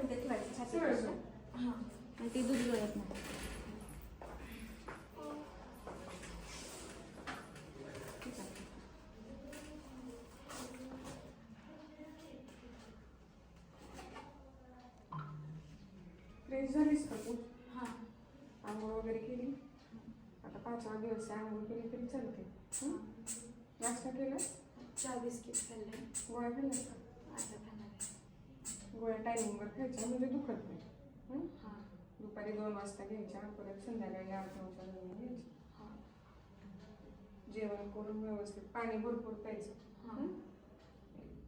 इथे ठेवायचं छाती सरळ. हां आणि ते दूध गळत नाही. फ्रेश झालीस का तू हां आंघोळ वगैरे केली आता पाचवा दिवस आहे आंघोळ केली तरी चालते हं? नाश्ता केला चहा बिस्किट खाल्ले गोळ्या खाल्ल्या का. गोळ्या टायमिंगवर खायच्या म्हणजे दुखत नाही. दुपारी दोन वाजता घ्यायच्या परत संध्याकाळी आठ नऊच्या दरम्यान घ्यायच्या. जेवण करून व्यवस्थित पाणी भरपूर प्यायचं?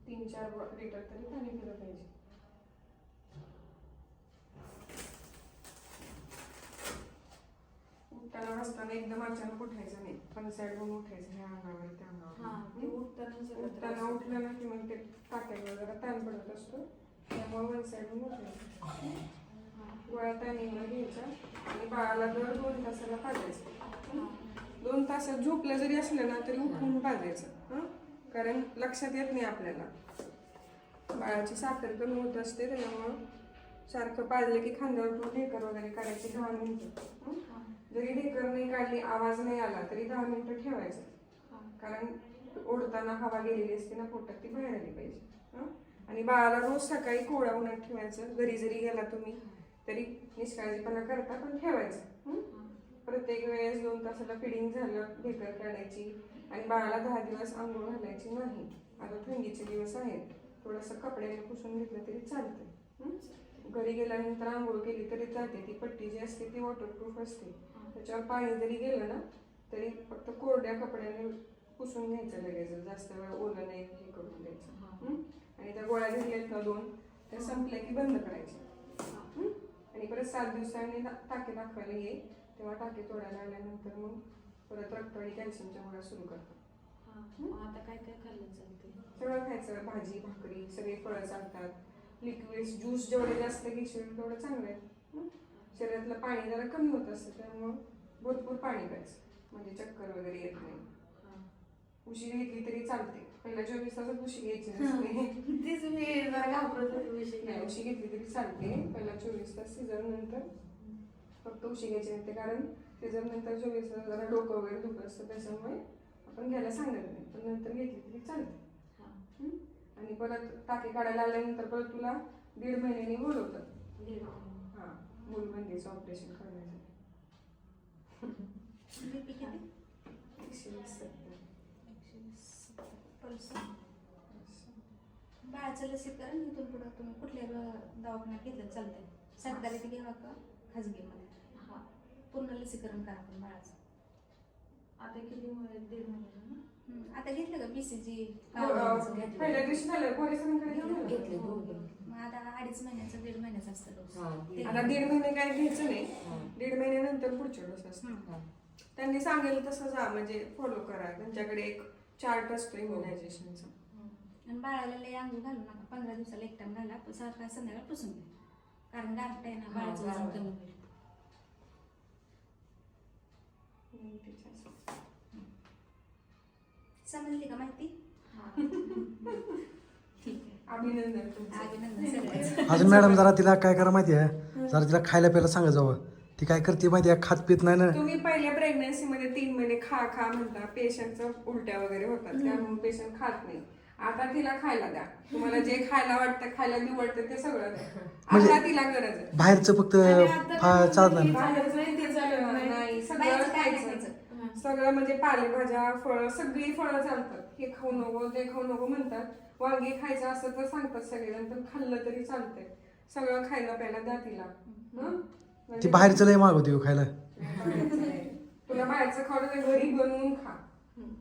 तीन चार लिटर तरी पाणी पिलं पाहिजे. उठताना बसताना एकदम अचानक उठायचं नाही. पण साईड उठायचं ह्या अंगावर त्या अंगावर. उठताना. उठलं ना की मग ते टाक्यावर जरा ताण पडत असतो. त्यामुळे वन साईड होऊन गोळ्या टायमिंगला घ्यायचा. आणि बाळाला दर दोन तासाला पाजायचं. दोन तासात झोपलं जरी असलं ना तरी उठून पाजायचं. हां? कारण लक्षात येत नाही आपल्याला. बाळाची साखर कमी होत असते त्याच्यामुळं सारखं पाजलं की खांद्यावर ठेवून ढेकर वगैरे काढायचे दहा मिनटं. जरी ढेकर नाही काढली आवाज नाही आला तरी दहा मिनटं ठेवायचं. कारण ओढताना हवा गेलेली असते ना पोटात ती बाहेर आली पाहिजे. हां? आणि बाळाला रोज सकाळी कोवळ्या उन्हात ठेवायचं. घरी जरी गेला तुम्ही तरी निष्काळजीपणा करता पण ठेवायचं? प्रत्येक वेळेस दोन तासाला फिडिंग झालं ढेकर काढायची आणि बाळाला दहा दिवस आंघोळ घालायची नाही. आता थंडीचे दिवस आहेत. थोडंसं कपड्याने पुसून घेतलं तरी चालतं? घरी गेल्यानंतर आंघोळ केली तरी चालते ती पट्टी जी असते ती वॉटरप्रूफ असते. त्याच्यावर पाणी जरी गेलं ना तरी फक्त कोरड्या कपड्याने पुसून घ्यायचं लगेच. जास्त वेळ ओलं नाही हे करून द्यायचं? आणि त्या गोळ्या घेतल्यात ना दोन. त्या संपल्या की बंद करायच्या हं? आणि परत सात दिवसांनी टाके दाखवायला ये. तेव्हा टाके तोडायला आल्यानंतर मग परत रक्त आणि कॅल्शियमच्या गोळ्या सुरू करतात. आता काय काय खाल्लं चालते सगळं खायचं. भाजी भाकरी सगळे फळं चालतात. लिक्विड्स ज्यूस जेवढे जास्त घेशील तेवढं चांगलं आहे? शरीरातलं पाणी जरा कमी होत असतं त्यामुळं भरपूर पाणी प्यायचं. म्हणजे चक्कर वगैरे येत नाही. हां. उशी घेतली तरी चालते. पहिल्या चोवीस तासात उशी घ्यायची नसते. तेच मी जरा घाबरत होते नाही, उशी घेतली तरी चालते. पहिला चोवीस तास सीझर नंतर फक्त उशी घ्यायची नसते कारण सीझर नंतर चोवीस तास जरा डोकं वगैरे दुखत असतं त्याच्यामुळे आपण घ्यायला सांगत नाही. पण नंतर घेतली तरी चालते. हां. हं? आणि परत टाके काढायला आल्यानंतर परत तुला दीड महिन्यानी बोलवतात दीड हां मूलबंदीचं ऑपरेशन करण्यासाठी. बाळाचं लसीकरण इथून पुढं तुम्ही कुठल्या दवाखान्यात घेतलं चालतंय. सरकारी घ्यावा का खाजगीमध्ये हां. पूर्ण लसीकरण करा पण बाळाचं. आता किती महिने दीड महिने आता घेतलं का बीसीजी अं, पहिल्या दिवशी झालं. पोलिसांकडे घेऊन गेलं. घेतले. दोघे मग आता अडीच महिन्याचं दीड महिन्याचं असतं हा, आता दीड महिने काय घ्यायचं. नाही. दीड महिन्यानंतर पुढचे डोस. हा. त्यांनी सांगेल तसं जा म्हणजे फॉलो करा. त्यांच्याकडे एक चार्ट असतो इम्युनायझेशनचा आणि बाळाला लय अंघोळ घालू नका. पंधरा दिवसाला एक टाइम घाला पण सकाळ संध्याकाळ पुसून घ्या. कारण गारठा आहे ना हा, बाळाचं वजन. कमी होईल. समजली का माहिती? ठीक आहे अभिनंदन तुमचं. अभिनंदन सगळ्यांचं. अजून मॅडम जरा तिला काय करा माहिती आहे? जरा तिला खायला प्यायला सांगा जावं ती काय करते माहिती आहे? खात पित नाही ना. तुम्ही पहिल्या प्रेग्नन्सी मध्ये तीन महिने खा खा म्हणता. पेशंटचं उलट्या वगैरे होतात. त्यामुळे पेशंट खात नाही. आता तिला खायला द्या. तुम्हाला जे खायला वाटतं खायला निवडतं ते सगळं द्या. म्हणजे- आता तिला गरज आहे. बाहेरचं फक्त फा नाही. बाहेरचं नाही ते नाही. सगळं बाहेरचं काय नाही खायचं. खायचं. सगळं म्हणजे पालेभाज्या फळं सगळी फळं चालतात. हे खाऊ नको ते खाऊ नको म्हणतात. वांगी खायचं असं तर सांगतात सगळेजण पण खाल्लं तरी चालतंय. सगळं खायला प्यायला द्या तिला. हं? ती बाहेरचं लय मागवते हो खायला. तुला बाहेरचं खाऊ तर घरी बनवून खा.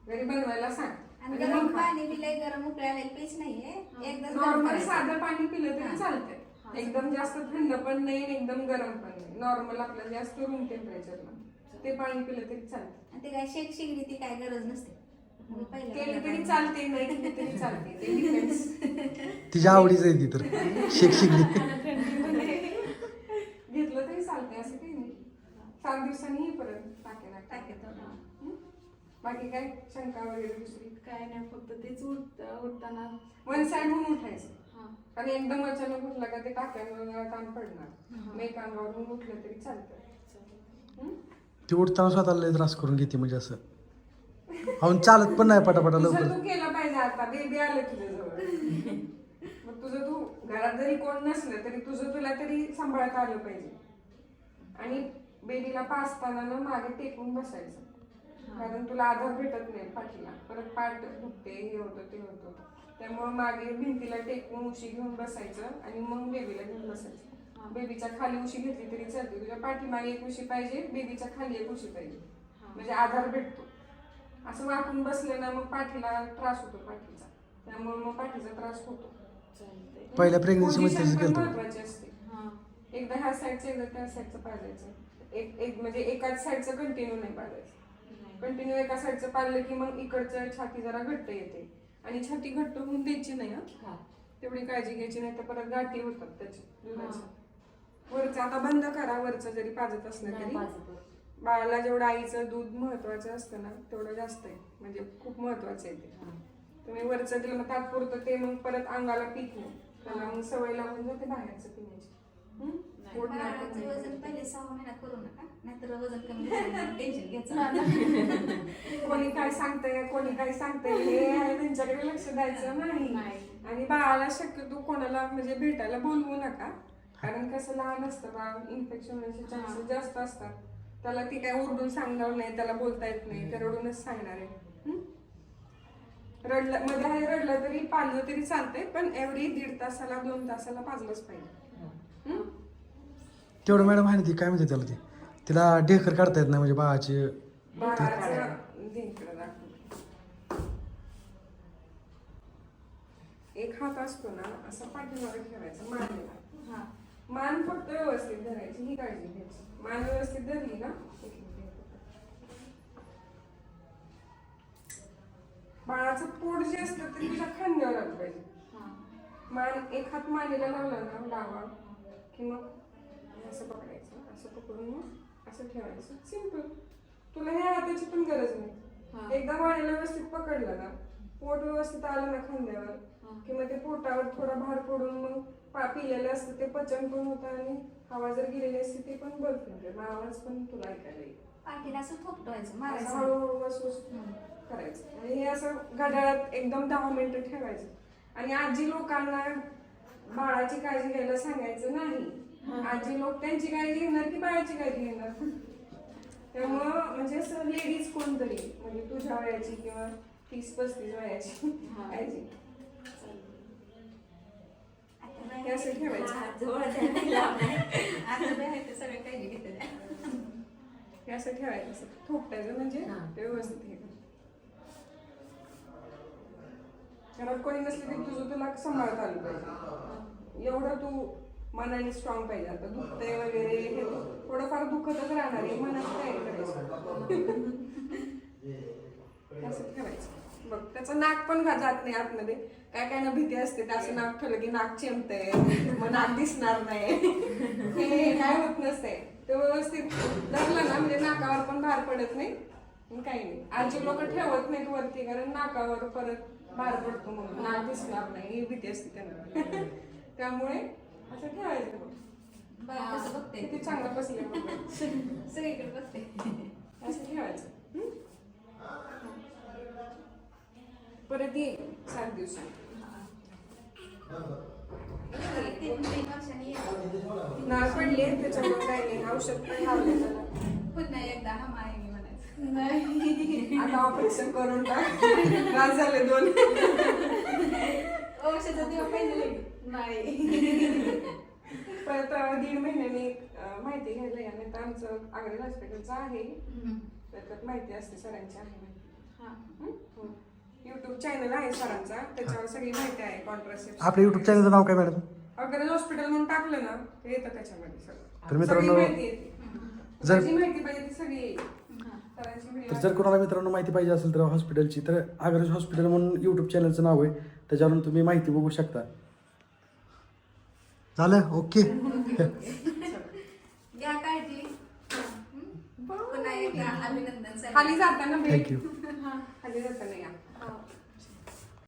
घरी बनवायला सांग. आणि आणि गरम मग खा. पाणी गरम उकळायला पेच नाहीये. एकदाच गरम नॉर्मल करायचं. साधं पाणी पिलं तरी. चालतंय. एकदम जास्त थंड पण नाही आणि एकदम गरम पण नाही. नॉर्मल आपलं जास्त रूम टेम्परेचरला ते पाणी पिलं तरी चालतं आणि ते काय शेक शिगडी ती काय गरज नसते. मग केलं तरी चालते नाही केलं तरी चालते ते depends. तिच्या आवडीचं आहे ती तर. शेक शिकली असं काही नाही. सात दिवसांनी परत टाकेला टाकेत? बाकी काय शंका वगैरे दुसरी? काय नाही फक्त तेच उठ उठताना. वन साइड होऊन उठायचं. हा. आणि एकदम अचानक उठला का ते टाक्यांवर ताण पडणार. अंगावरून उठलं तरी चालतं. हं? ती उठताना स्वतःला लय त्रास करून घेते म्हणजे असं. अहो चालत पण नाही पटापटा लवकर. तू केलं पाहिजे आता बेबी आलं तुझ्या जवळ. मग तुझं तू घरात जरी कोण नसलं तरी तुझं तुला तरी सांभाळता आलं पाहिजे. आणि बेबीला पाचताना ना मागे टेकून बसायचं. कारण तुला आधार भेटत नाही पाठीला. परत पाठ दुखते हे होतं ते होतं. त्यामुळे मागे भिंतीला टेकून उशी घेऊन बसायचं आणि मग बेबीला घेऊन बसायचं. बेबीच्या खाली उशी घेतली तरी चालते. तुझ्या पाठीमागे एक उशी पाहिजे बेबीच्या खाली एक उशी पाहिजे. म्हणजे आधार भेटतो. असं वाकून बसलं ना मग पाठीला त्रास होतो पाठीचा. त्यामुळे मग पाठीचा त्रास होतो. पहिल्या प्रेग्नेन्सी महत्वाची असते. एकदा ह्या साईडचं एकदा त्या साईडचं पाजायचं. एक एक म्हणजे एकाच साईडचं कंटिन्यू नाही पाजायचं. कंटिन्यू एका साईडचं पाळलं की मग इकडचं छाती जरा घट्ट येते. आणि छाती घट्ट होऊन द्यायची नाही हं. तेवढी काळजी घ्यायची नाही तर परत गाठी होतात त्याची दुधाच्या वरचं आता बंद करा वरचं जरी पाजत असलं तरी. बाळाला जेवढं आईचं दूध महत्वाचं असतं ना तेवढं जास्त आहे. म्हणजे खूप महत्वाचं आहे ते. तुम्ही वरचं दिलं मग तात्पुरतं ते मग परत अंगाला नाही. त्याला मग सवय लागून जाते बाहेरचं पिण्याची. बाळाचं पण वजन पहिले सहा महिन्यात करू नका नाहीतर वजन कमी टेन्शन घ्यायचं. कोणी काय सांगतंय कोणी काय सांगतंय हे त्यांच्याकडे लक्ष द्यायचं नाही. आणि बाळाला शक्यतो कोणाला म्हणजे भेटायला बोलवू नका. कारण कसं लहान असतं बाळ इन्फेक्शन होण्याचे चान्सेस जास्त असतात. त्याला ती काय ओरडून सांगणार नाही त्याला बोलता येत नाही तर रडूनच सांगणार आहे. हं? रडलं मध्ये रडलं तरी पाजलं तरी चालतंय पण एवढी दीड तासाला दोन तासाला पाजलंच पाहिजे? तेवढं मॅडम आहे ना ती काय म्हणते त्याला ती तिला ढेकर काढता येत नाही म्हणजे बाळाची. एक हात असतो ना असा पाठीमागे ठेवायचा मानेला हा. मान फक्त व्यवस्थित धरायची ही काळजी घ्यायची मान व्यवस्थित धरली ना. बाळाचं पोट जे असतं ते तुझ्या खांद्यावर आलं पाहिजे हा. मान एक हात मानेला लावला ना डावा की मग असं पकडायचं असं पकडून मग असं ठेवायचं. सिंपल तुला ह्या हाताची पण गरज हा. नाही एकदा मानेला व्यवस्थित पकडलं ना पोट व्यवस्थित आलं ना खांद्यावर हा. किंवा ते पोटावर थोडा भार पडून मग पिलेलं असतं ते पचन पण होतं आणि हवा जर गेलेली असते ते पण होते मग आवाज पण तुला ऐकायला येईल. पाठीला असं थोपटवायचं असं मारायचं. हळूहळू वसवस करायचं. आणि हे असं घड्याळात एकदम दहा मिनिटं ठेवायचं. आणि आजी लोकांना बाळाची काळजी घ्यायला सांगायचं नाही. आजी लोक त्यांची काळजी घेणार की बाळाची काळजी घेणार? त्यामुळं म्हणजे असं लेडीज कोणतरी म्हणजे तुझ्या वयाची किंवा तीस पस्तीस वयाची हे. असं ठेवायचं. जवळ सगळे काळजी हे असं ठेवायचं असं थोपटायचं म्हणजे. ते व्यवस्थित हे. घरात कोणी नसले तरी तुझं तुला सांभाळता आलं पाहिजे. एवढं तू मनाने स्ट्रॉंग पाहिजे. आता दुखतंय वगैरे हे थोडंफार दुखतच राहणार आहे मनात तयारी करायची असं ठेवायचं. बघ त्याचं नाक पण जात नाही आतमध्ये. काय काय ना भीती असते असं नाक ठेवलं की नाक चेमतंय मग नाक दिसणार नाही. हे काय होत नसते ते व्यवस्थित धरलं ना म्हणजे नाकावर पण भार पडत नाही. काही नाही. आजी लोक ठेवत नाहीत वरती कारण नाकावर परत भार पडतो म्हणून. नाक दिसणार नाही ही भीती असते त्यांना. त्यामुळे असं ठेवायचं कसं बघते किती चांगलं बसले सगळीकडे बघते असं ठेवायचं? परत ये सात दिवसांनी. नाळ पडले त्याच्यामुळे काही नाही. औषध पण लावले त्याला. पुन्हा एकदा हा माय मी म्हणायचं. आता ऑपरेशन करून टाक. झाले दोन. औषधाचा दिवा पाहिजे लगेच. नाही. परत दीड महिन्याने माहिती घ्यायला या नाही तर आमचं आग्रा हॉस्पिटलचं आहे. त्याच्यात माहिती असते सरांची आहे. माहिती हा. युट्यूब चॅनल आहे सरांचा. त्याच्यावर सगळी माहिती आहे कॉन्ट्रासेप्ट आपल्या युट्यूब चॅनलचं नाव काय मॅडम अग्रज हॉस्पिटल म्हणून टाकलं ना ते येतं त्याच्यामध्ये सगळं. तर मित्रांनो, सगळी माहिती येते. जर- जी माहिती पाहिजे ती सगळी येईल. तर जर कोणाला मित्रांनो माहिती पाहिजे असेल तर हॉस्पिटलची तर आग्रज हॉस्पिटल म्हणून यूट्यूब चॅनलचं नाव आहे. त्याच्यावरून तुम्ही माहिती बघू शकता. झालं? ओके. घ्या काळजी. हम्म. पुन्हा एकदा अभिनंदन सर खाली जाताना थँक्यू खाली जाताना या.